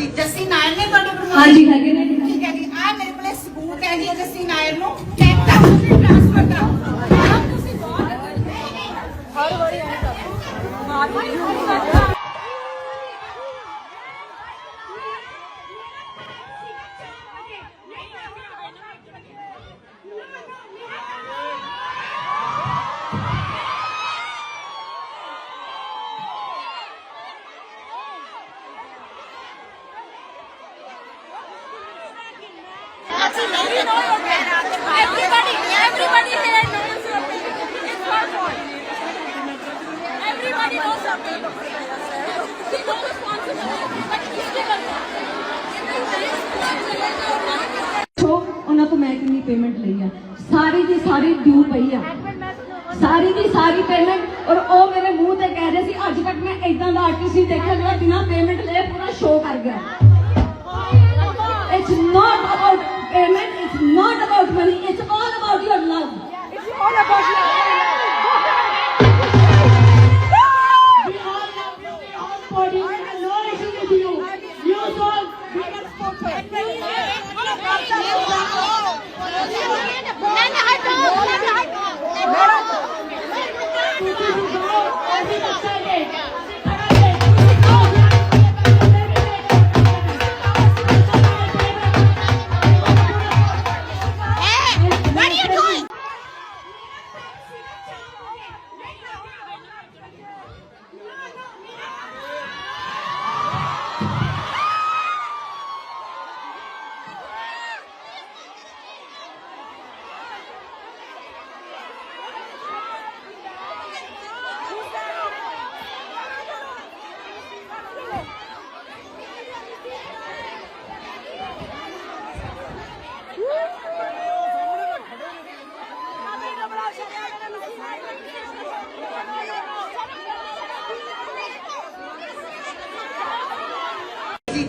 ਜੀ ਜੱਸੀ ਨਾਇਰ ਨੇ ਤੁਹਾਡੇ ਕੋਲ ਹਾਂਜੀ ਹੈਗੇ ਨੇ। ਠੀਕ ਹੈ ਜੀ ਆ ਮੇਰੇ ਕੋਲੇ ਸਬੂਤ ਹੈ ਜੀ ਜੱਸੀ ਨਾਇਰ ਨੂੰ। ਚੈੱਕ ਕਰੋ ਤੁਸੀਂ ਟ੍ਰਾਂਸਫਰ ਕਰਾਓ ਆਹ ਤੁਸੀਂ ਬਹੁਤ ਹਰ ਵਾਰੀ Everybody, everybody here knows your opinion. It's her fault. Everybody knows your opinion. She no responsibility, but you still are not. ਸੋ ਉਹਨਾਂ ਤੋਂ ਮੈਂ ਕਿੰਨੀ ਪੇਮੈਂਟ ਲਈ ਆ ਸਾਰੀ ਦੀ ਸਾਰੀ ਡਿਊ ਪਈ ਆ ਸਾਰੀ ਦੀ ਸਾਰੀ ਪੇਮੈਂਟ ਔਰ ਉਹ ਮੇਰੇ ਮੂੰਹ ਤੇ ਕਹਿ ਰਹੇ ਸੀ ਅੱਜ ਤੱਕ ਮੈਂ ਇਦਾਂ ਦਾ ਆਰਟਿਸਟ ਨਹੀਂ ਦੇਖਿਆ ਜਿਹੜਾ ਬਿਨਾ ਪੇਮੈਂਟ ਲਏ ਪੂਰਾ ਸ਼ੋਅ ਕਰ ਗਿਆ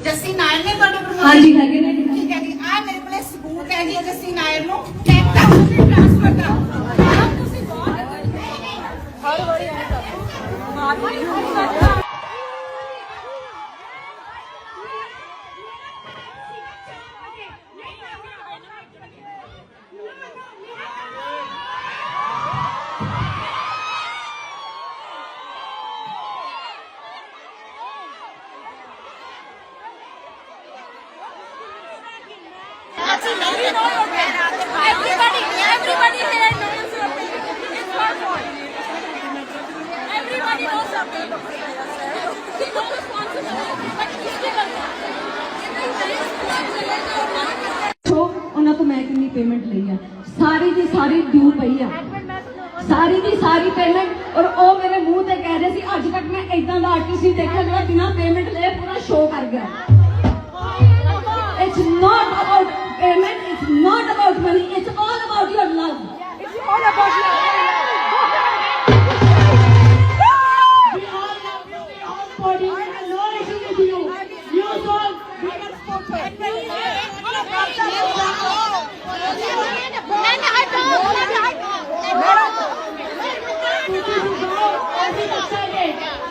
ਜੱਸੀ ਨਾਇਰ ਨੇ ਤੁਹਾਡੇ ਕੋਲ ਹਾਂਜੀ ਹੈਗੇ ਨੇ। ਠੀਕ ਹੈ ਜੀ। ਆ ਮੇਰੇ ਕੋਲੇ ਸਬੂਤ ਹੈ ਜੀ ਜੱਸੀ ਨਾਇਰ ਨੂੰ। ਕਰੋ ਤੁਸੀਂ ਟ੍ਰਾਂਸਫਰ ਆਹ ਤੁਸੀਂ ਬਹੁਤ ਹਰ ਵਾਰੀ Everybody, everybody here Everybody knows something. They know responsibility. ਸਾਰੀ ਡਿਊ ਪਈ ਆ। ਸਾਰੀ ਦੀ ਸਾਰੀ ਪੇਮੈਂਟ ਔਰ ਉਹ ਮੇਰੇ ਮੂੰਹ ਤੇ ਕਹਿ ਰਹੇ ਸੀ ਅੱਜ ਤੱਕ ਮੈਂ ਇਦਾਂ ਦਾ ਆਰਟਿਸਟ ਨਹੀਂ ਦੇਖਿਆ ਜਿਹੜਾ ਬਿਨਾ ਪੇਮੈਂਟ ਲਏ Amen.